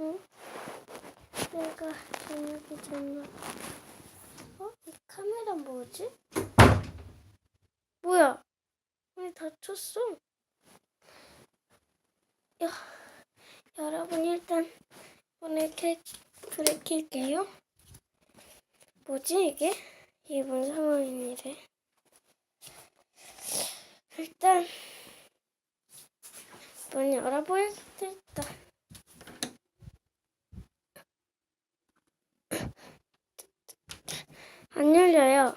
응? 내가 저녁이 저녁. 어? 이 카메라 뭐지? 뭐야? 왜 다쳤어? 야, 여러분 일단 오늘 켜, 불을 켤게요. 뭐지 이게? 이게 뭔 상황이래? 일단 문 열어보겠다. 안 열려요.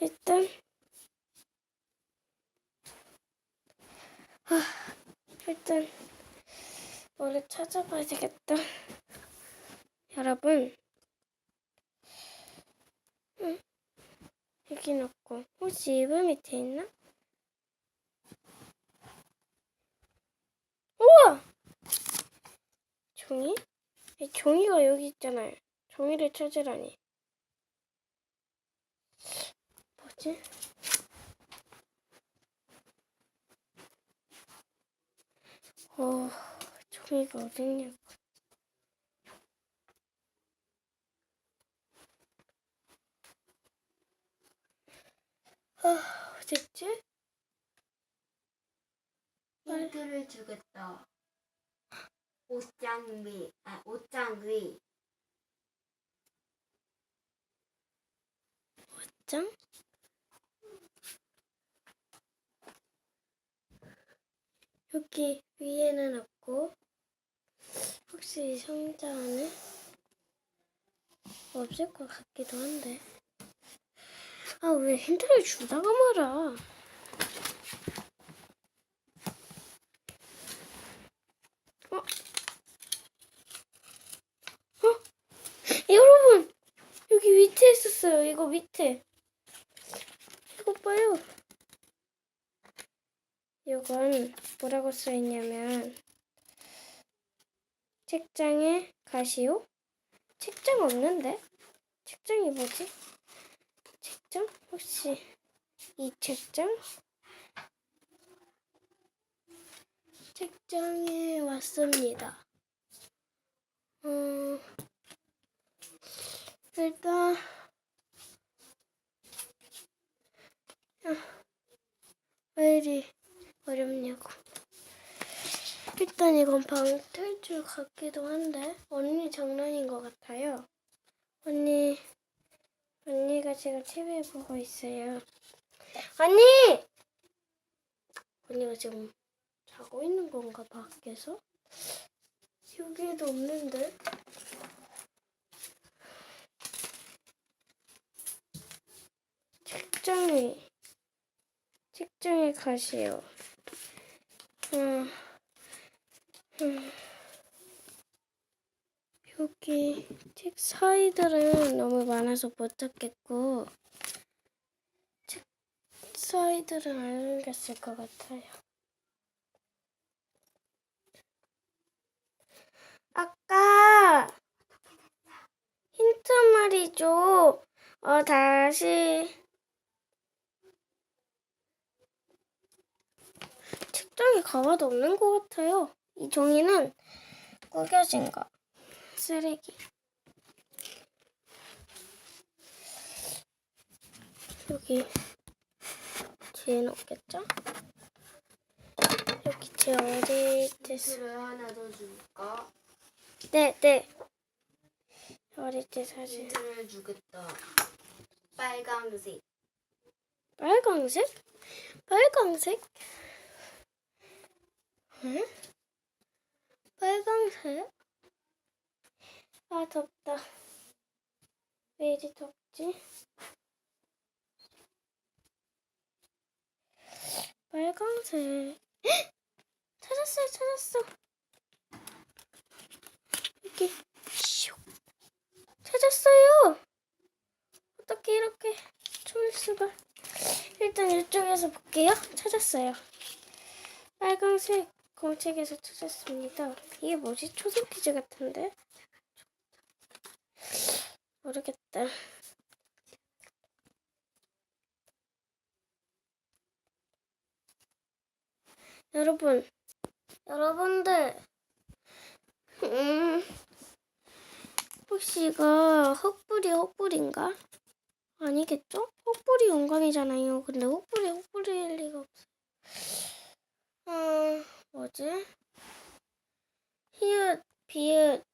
일단 아, 일단 뭐를 찾아봐야 되겠다. 여러분, 응? 여긴 없고 혹시 이불 밑에 있나? 우와! 종이? 이 종이가 여기 있잖아요. 종이를 찾으라니. 뭐지? 어, 종이가 어딨냐고. 아, 어딨지? 힌트를 주겠다. 옷장 위, 아, 옷장 위. 짱? 여기 위에는 없고 혹시 이 상자 안에 없을 것 같기도 한데 아 왜 힌트를 주다가 말아 어? 어? 여러분 여기 밑에 있었어요 이거 밑에 이거 봐요 이건 뭐라고 써있냐면 책장에 가시오? 책장 없는데? 책장이 뭐지? 책장? 혹시 이 책장? 책장에 왔습니다. 음, 일단 아, 왜 이리 어렵냐고. 일단 이건 방탈출 같기도 한데 언니 장난인 것 같아요. 언니 언니가 지금 TV 보고 있어요. 언니! 언니가 지금 자고 있는 건가 밖에서? 여기에도 없는데? 책장에 책장에 가시오. 음, 음. 여기 책 사이들은 너무 많아서 못 찾겠고 책 사이들은 안 생겼을 것 같아요. 아까 힌트 말이죠. 어 다시 책장에 가봐도 없는 것 같아요. 이 종이는 구겨진 거. 쓰레기. 여기 뒤에는 없겠죠? 여기 제 어디 때 쓰... 힌트를 하나 더 줄까? 네, 네. 어릴 때 사진. 힌트를 주겠다. 빨강색. 빨강색? 빨강색? 응? 빨강색? 아, 덥다. 왜 이리 덥지? 빨강색. 헉! 찾았어요, 찾았어. 슉. 찾았어요. 어떻게 이렇게 좋을 수가. 일단 이쪽에서 볼게요. 찾았어요. 빨강색 공책에서 찾았습니다. 이게 뭐지? 초성 퀴즈 같은데? 모르겠다. 여러분, 여러분들, 음, 혹시 이거 흑불이 흑불인가? 아니겠죠? 흑불이 영광이잖아요. 근데 흑불이 흑불일 리가 없어. 음, 뭐지? 히읗, 비읗,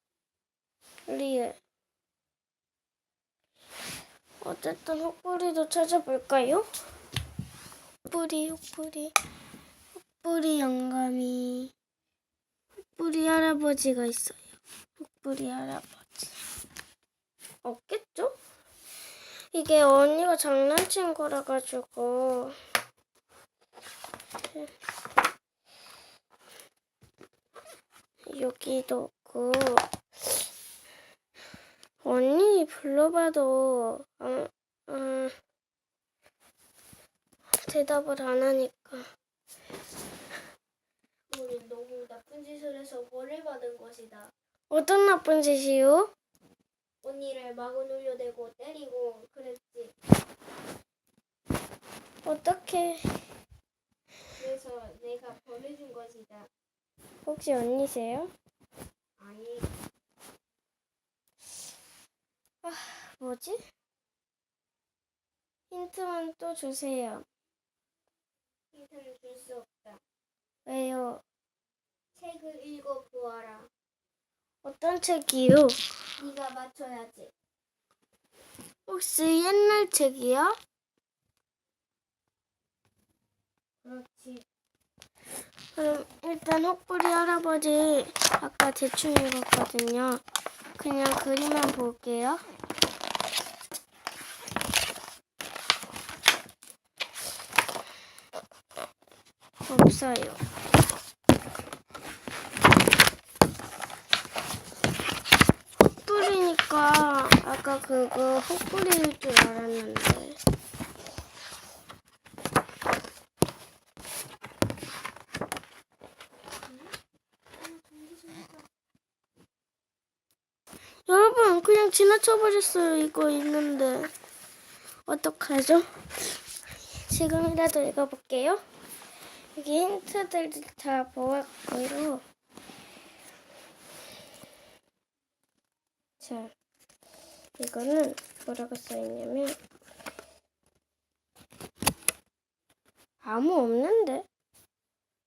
리을. 어쨌든 흑불이도 찾아볼까요? 흑불이, 흑불이, 흑불이 영감이. 흑불이 할아버지가 있어요. 흑불이 할아버지. 없겠죠? 이게 언니가 장난친 거라 가지고. 여기도 없고. 언니 불러봐도 아, 아, 대답을 안 하니까. 우리 너무 나쁜 짓을 해서 벌을 받은 것이다. 어떤 나쁜 짓이요? 언니를 마구 놀려대고 때리고 그랬지. 어떻게 그래서 내가 벌을 준 것이다. 혹시 언니세요? 아니, 뭐지? 힌트만 또 주세요. 힌트는 줄 수 없다. 왜요? 책을 읽어 보아라. 어떤 책이요? 네가 맞춰야지. 혹시 옛날 책이요? 그렇지. 그럼 일단 헛부리 할아버지 아까 대충 읽었거든요. 그냥 그림만 볼게요. 없어요. 헛불이니까 아까 그거 헛불일 줄 알았는데. 여러분 그냥 지나쳐버렸어요. 이거 있는데. 어떡하죠? 지금이라도 읽어볼게요. 여기 힌트들 다 모았고요. 자 이거는 뭐라고 써있냐면 아무 없는데?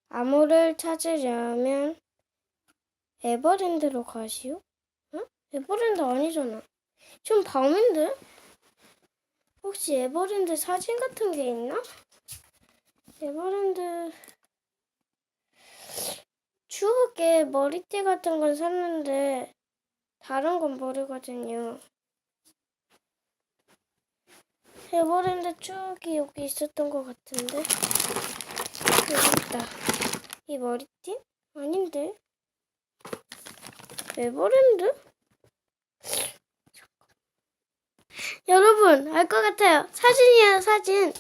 암호를 찾으려면 에버랜드로 가시오? 에버랜드 아니잖아. 지금 밤인데? 혹시 에버랜드 사진 같은 게 있나? 에버랜드 추억에 머리띠 같은 건 샀는데 다른 건 모르거든요. 에버랜드 추억이 여기 있었던 것 같은데 여기 있다. 이 머리띠? 아닌데? 에버랜드? 여러분 알 것 같아요. 사진이에요 사진.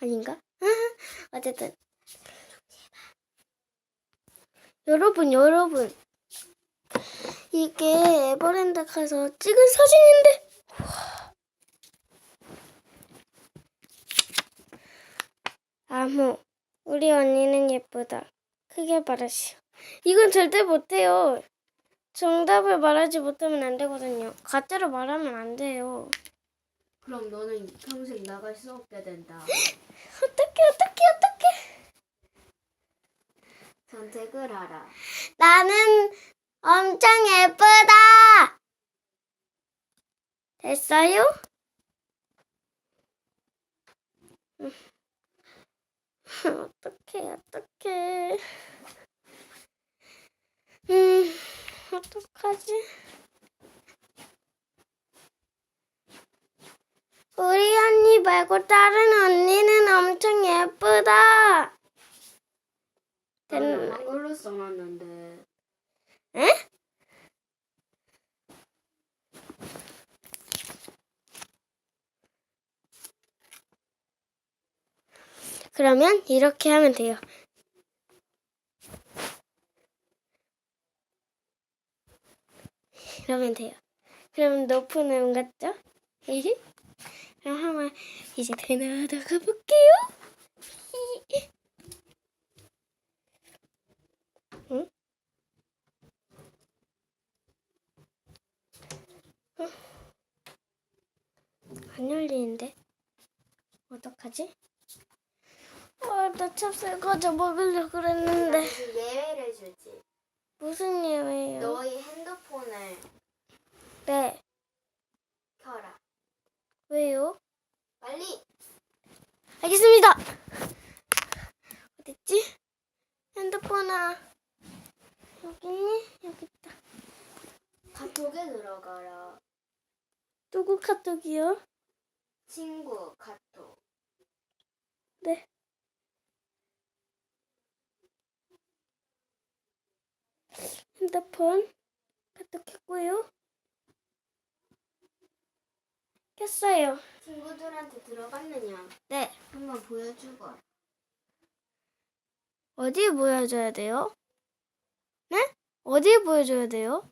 아닌가? 어쨌든 여러분 여러분 이게 에버랜드 가서 찍은 사진인데 아무 우리 언니는 예쁘다. 크게 말하시오. 이건 절대 못해요. 정답을 말하지 못하면 안 되거든요. 가짜로 말하면 안 돼요. 그럼 너는 평생 나갈 수 없게 된다. 어떡해, 어떡해, 어떡해. 선택을 하라. 나는 엄청 예쁘다. 됐어요? 음. 어떡해, 어떡해. 음, 어떡하지? 우리 언니 말고 다른 언니는 엄청 예쁘다. 나는 됐나? 한글로 써놨는데. 에? 그러면 이렇게 하면 돼요. 이러면 돼요. 그럼 높은 음 같죠? 히히. 그럼 이제 되나다 가볼게요. 안 열리는데? 어떡하지? 어, 아, 나 찹쌀 과자 먹으려 그랬는데. 그 예외를 주지. 무슨 예외예요? 너희 핸드폰을 네. 왜요? 빨리. 알겠습니다. 어딨지? 핸드폰아. 여기 있니? 여기 있다. 카톡에 들어가라. 누구 카톡이요? 친구 카톡. 네. 핸드폰 카톡 켰고요. 켰어요. 친구들한테 들어갔느냐? 네. 한번 보여주거라. 어디에 보여줘야 돼요? 네? 어디에 보여줘야 돼요?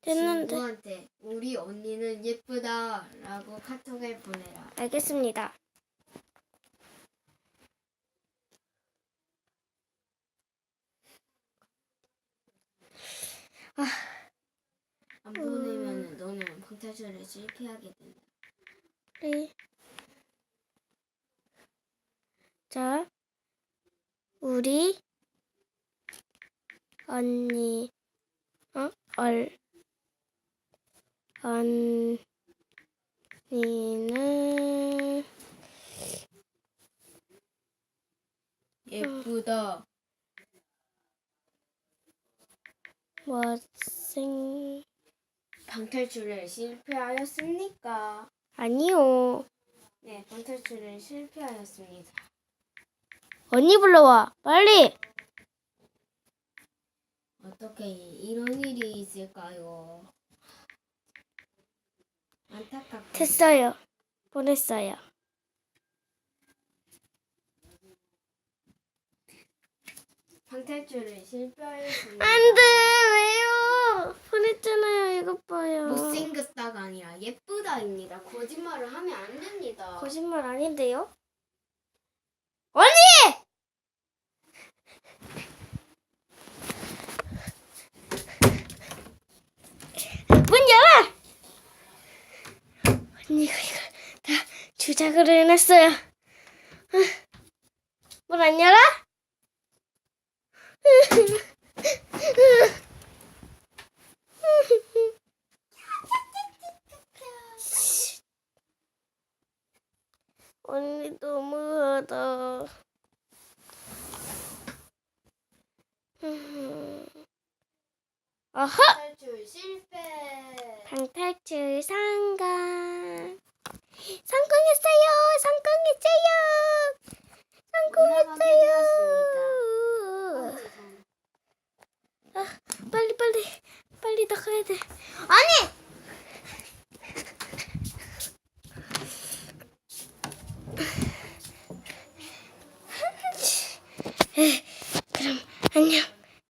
됐는데. 친구한테 우리 언니는 예쁘다라고 카톡을 보내라. 알겠습니다. 안 보내면 너는 방탈출에 실패하게 된다. 네. 자, 우리 언니, 어? 얼, 언니는 예쁘다. 못생 방탈출에 실패하였습니까? 아니요. 네, 방탈출에 실패하였습니다. 언니 불러와 빨리. 어떻게 이런 일이 있을까요? 안타깝다. 됐어요. 보냈어요. 방탈출에 실패하였습니다. 안돼 왜요? 보냈잖아요. 이것 봐요. 못생겼다가 아니라 예쁘다입니다. 거짓말을 하면 안 됩니다. 거짓말 아닌데요? 언니! 문 열어! 언니가 이걸 다 주작으로 해놨어요. 문 안 열어? 언니 너무하다. 음. 아하! 방탈출 실패. 방탈출 성공. 성공했어요. 성공했어요. 성공했어요. 아, 빨리 빨리 빨리 나가야 돼. 아니 안녕.